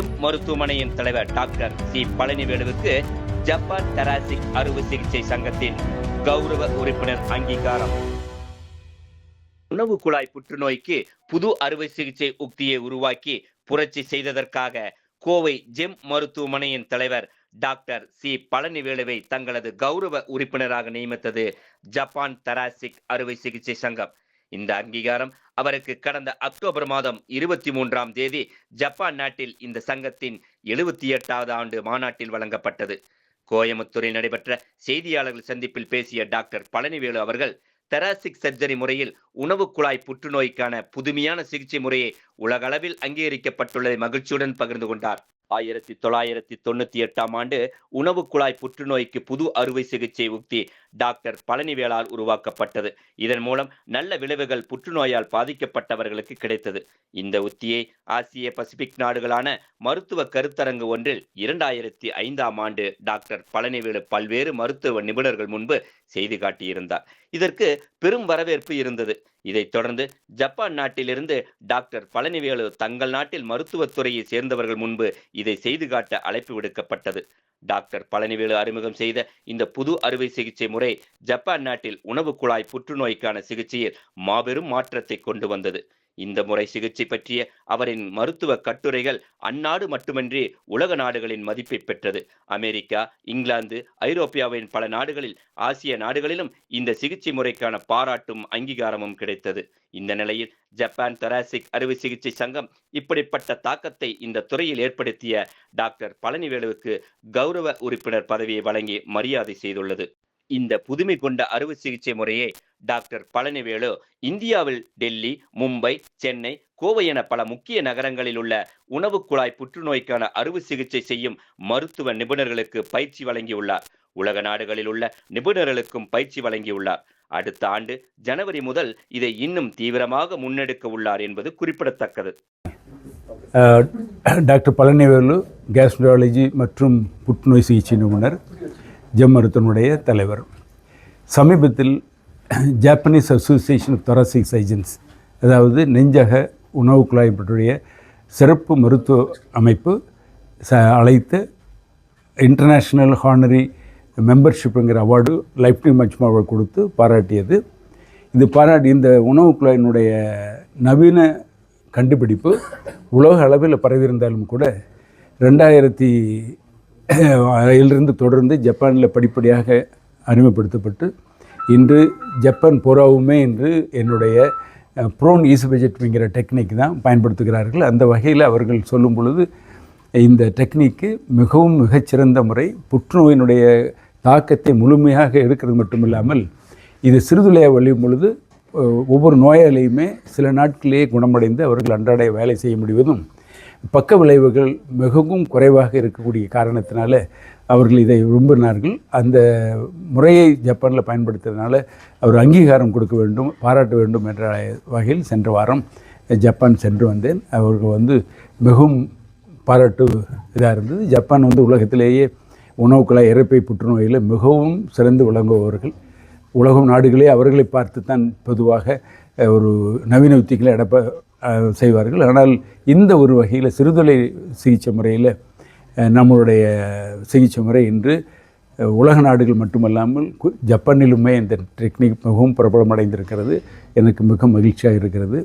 மருத்துவமனையின் தலைவர் doctor C பழனிவேலுவுக்கு ஜப்பான் தராசிக் அறுவை சிகிச்சை சங்கத்தின் கௌரவ உறுப்பினர் அங்கீகாரம். உணவு குழாய் புற்றுநோய்க்கு புது அறுவை சிகிச்சை உக்தியை உருவாக்கி புரட்சி செய்ததற்காக கோவை ஜெம் மருத்துவமனையின் தலைவர் டாக்டர் சி பழனிவேலுவை தங்களது கௌரவ உறுப்பினராக நியமித்தது ஜப்பான் தராசிக் அறுவை சிகிச்சை சங்கம். இந்த அங்கீகாரம் அவருக்கு கடந்த அக்டோபர் மாதம் இருபத்தி மூன்றாம் தேதி ஜப்பான் நாட்டில் இந்த சங்கத்தின் எழுபத்தி எட்டாவது ஆண்டு மாநாட்டில் வழங்கப்பட்டது. கோயமுத்தூரில் நடைபெற்ற செய்தியாளர்கள் சந்திப்பில் பேசிய டாக்டர் பழனிவேலு அவர்கள் தெராசிக் சர்ஜரி முறையில் உணவு குழாய் புற்றுநோய்க்கான புதுமையான சிகிச்சை முறையை உலகளவில் அங்கீகரிக்கப்பட்டுள்ளதை மகிழ்ச்சியுடன் பகிர்ந்து கொண்டார். ஆயிரத்தி தொள்ளாயிரத்தி தொண்ணூத்தி எட்டாம் ஆண்டு உணவு குழாய் புற்றுநோய்க்கு புது அறுவை சிகிச்சை உக்தி டாக்டர் பழனிவேலால் உருவாக்கப்பட்டது. இதன் மூலம் நல்ல விளைவுகள் புற்றுநோயால் பாதிக்கப்பட்டவர்களுக்கு கிடைத்தது. இந்த உத்தியை ஆசிய பசிபிக் நாடுகளான மருத்துவ கருத்தரங்கு ஒன்றில் இரண்டாயிரத்தி ஐந்தாம் ஆண்டு டாக்டர் பழனிவேலு பல்வேறு மருத்துவ நிபுணர்கள் முன்பு செய்து காட்டியிருந்தார். இதற்கு பெரும் வரவேற்பு இருந்தது. இதைத் தொடர்ந்து ஜப்பான் நாட்டிலிருந்து டாக்டர் பழனிவேலு தங்கள் நாட்டில் மருத்துவத் துறையை சேர்ந்தவர்கள் முன்பு இதை செய்து காட்ட அழைப்பு விடுக்கப்பட்டது. டாக்டர் பழனிவேலு அறிமுகம் செய்த இந்த புது அறுவை சிகிச்சை முறை ஜப்பான் நாட்டில் உணவு குழாய் புற்றுநோய்க்கான சிகிச்சையில் மாபெரும் மாற்றத்தை கொண்டு வந்தது. இந்த முறை சிகிச்சை பற்றிய அவரின் மருத்துவ கட்டுரைகள் அந்நாடு மட்டுமின்றி உலக நாடுகளின் மதிப்பை பெற்றது. அமெரிக்கா இங்கிலாந்து ஐரோப்பியாவின் பல நாடுகளில் ஆசிய நாடுகளிலும் இந்த சிகிச்சை முறைக்கான பாராட்டும் அங்கீகாரமும் கிடைத்தது. இந்த நிலையில் ஜப்பான் தொராசிக் அறுவை சிகிச்சை சங்கம் இப்படிப்பட்ட தாக்கத்தை இந்த துறையில் ஏற்படுத்திய டாக்டர் பழனிவேலுவுக்கு கௌரவ உறுப்பினர் பதவியை வழங்கி மரியாதை செய்துள்ளது. இந்த புதுமை கொண்ட அறுவை சிகிச்சை முறையை டாக்டர் பழனிவேலு இந்தியாவில் டெல்லி மும்பை சென்னை கோவை என பல முக்கிய நகரங்களில் உள்ள உணவு குழாய் புற்றுநோய்க்கான அறுவை சிகிச்சை செய்யும் மருத்துவ நிபுணர்களுக்கு பயிற்சி வழங்கியுள்ளார். உலக நாடுகளில் உள்ள நிபுணர்களுக்கும் பயிற்சி வழங்கியுள்ளார். அடுத்த ஆண்டு ஜனவரி முதல் இதை இன்னும் தீவிரமாக முன்னெடுக்க உள்ளார் என்பது குறிப்பிடத்தக்கது. டாக்டர் பழனிவேலு கேஸ்ட்ராலஜி மற்றும் புற்றுநோய் சிகிச்சை நிபுணர். ஜம்மருத்தனுடைய தலைவர். சமீபத்தில் Japanese association of thoracic surgeons அதாவது நெஞ்சக உணவு குழாய் பற்றிய சிறப்பு மருத்துவ அமைப்பு ச அழைத்து international honorary மெம்பர்ஷிப்புங்கிற award life time achievement award கொடுத்து பாராட்டியது. இது பாராட்டி இந்த உணவு குழாயினுடைய நவீன கண்டுபிடிப்பு உலக அளவில் பரவியிருந்தாலும் கூட ரெண்டாயிரத்தி அதிலிருந்து தொடர்ந்து ஜப்பானில் படிப்படியாக அறிமுகப்படுத்தப்பட்டு இன்று ஜப்பான் புறாவுமே இன்று என்னுடைய ப்ரோன் ஈசபெஜெட்ங்கிற டெக்னிக் தான் பயன்படுத்துகிறார்கள். அந்த வகையில் அவர்கள் சொல்லும் பொழுது இந்த டெக்னிக்கு மிகவும் மிகச்சிறந்த முறை புற்றுநோயினுடைய தாக்கத்தை முழுமையாக எடுக்கிறது மட்டுமில்லாமல் இது சிறுதுளையாக வழியும் பொழுது ஒவ்வொரு நோயாளியுமே சில நாட்களிலேயே குணமடைந்து அவர்கள் அன்றாட வேலை செய்ய முடிவதும் பக்க விளைவுகள் மிகவும் குறைவாக இருக்கக்கூடிய காரணத்தினால அவர்கள் இதை விரும்பினார்கள். அந்த முறையை ஜப்பானில் பயன்படுத்துறதுனால அவர் அங்கீகாரம் கொடுக்க வேண்டும் பாராட்ட வேண்டும் என்ற வகையில் சென்ற வாரம் ஜப்பான் சென்று வந்தேன். அவர்கள் வந்து மிகவும் பாராட்டு இதாக இருந்தது. ஜப்பான் வந்து உலகத்திலேயே உணவுக்களாக இறப்பை புற்றுநோயில் மிகவும் சிறந்து விளங்குபவர்கள். உலகம் நாடுகளே அவர்களை பார்த்து தான் பொதுவாக ஒரு நவீன உத்திகளை அடப்ப செய்வார்கள். ஆனால் இந்த ஒரு வகையில் சிறுதலை சிகிச்சை முறையில் நம்மளுடைய சிகிச்சை முறை இன்று உலக நாடுகள் மட்டுமல்லாமல் ஜப்பானிலுமே இந்த டெக்னிக் மிகவும் பிரபலமடைந்திருக்கிறது. எனக்கு மிக மகிழ்ச்சியாக இருக்கிறது.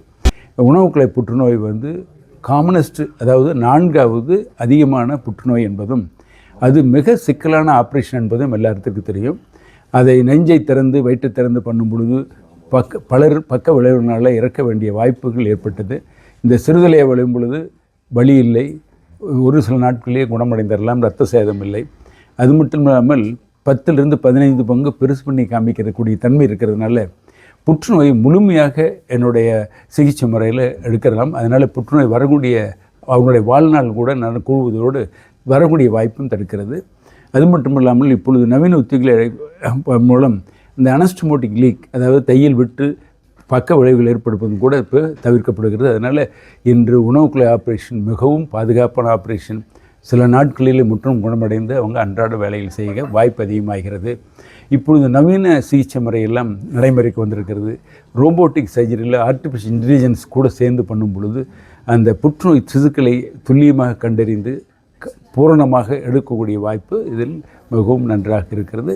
உணவுக்குழாய் புற்றுநோய் வந்து காமனஸ்ட் அதாவது நான்காவது அதிகமான புற்றுநோய் என்பதும் அது மிக சிக்கலான ஆப்ரேஷன் என்பதும் எல்லாத்துக்கும் தெரியும். அதை நெஞ்சை திறந்து வயிற்று திறந்து பண்ணும் பொழுது பக்க பலர் பக்க விளைவுனால் இறக்க வேண்டிய வாய்ப்புகள் ஏற்பட்டது. இந்த சிறுதலையை விளையும் பொழுது வலி இல்லை. ஒரு சில நாட்களிலேயே குணமடைந்திடலாம் ரத்த சேதம் இல்லை. அது மட்டும் இல்லாமல் பத்திலிருந்து பதினைந்து பங்கு பெருசு பண்ணி காமிக்கிறக்கூடிய தன்மை இருக்கிறதுனால புற்றுநோய் முழுமையாக என்னுடைய சிகிச்சை முறையில் எடுக்கலாம். அதனால் புற்றுநோய் வரக்கூடிய அவங்களுடைய வாழ்நாள் கூட நான் கூடுவதோடு வரக்கூடிய வாய்ப்பும் தடுக்கிறது. அது மட்டும் இல்லாமல் இப்பொழுது நவீன உத்திகளை மூலம் இந்த அனஸ்டமோட்டிக் லீக் அதாவது தையல் விட்டு பக்க விளைவுகள் ஏற்படுவதும் கூட இப்போ தவிர்க்கப்படுகிறது. அதனால் இன்று உணவுக்குழாய் ஆப்ரேஷன் மிகவும் பாதுகாப்பான ஆப்ரேஷன். சில நாட்களிலே முற்றும் குணமடைந்து அவங்க அன்றாட வேலைகள் செய்ய வாய்ப்பு அதிகமாகிறது. இப்பொழுது நவீன சிகிச்சை முறையெல்லாம் நடைமுறைக்கு வந்திருக்கிறது. ரோபோட்டிக் சர்ஜரியில் ஆர்டிஃபிஷியல் இன்டெலிஜென்ஸ் கூட சேர்ந்து பண்ணும் பொழுது அந்த புற்றுநோய் திசுக்களை துல்லியமாக கண்டறிந்து பூரணமாக எடுக்கக்கூடிய வாய்ப்பு இதில் மிகவும் நன்றாக இருக்கிறது.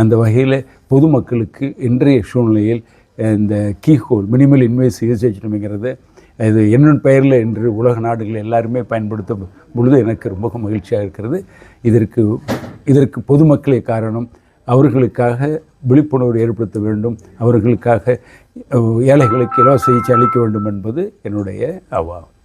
அந்த வகையில் பொதுமக்களுக்கு இன்றைய சூழ்நிலையில் இந்த கீஹோல் மினிமல் இன்வேசிவ் ரிசர்ச்ங்கிறது இது என்னும் பெயரில் என்று உலக நாடுகள் எல்லாருமே பயன்படுத்தும் பொழுது எனக்கு ரொம்ப மகிழ்ச்சியாக இருக்கிறது. இதற்கு இதற்கு பொதுமக்களே காரணம் அவர்களுக்காக விழிப்புணர்வு ஏற்படுத்த வேண்டும் அவர்களுக்காக ஏழைகளுக்கு இலவச சிகிச்சை அளிக்க வேண்டும் என்பது என்னுடைய அவாகும்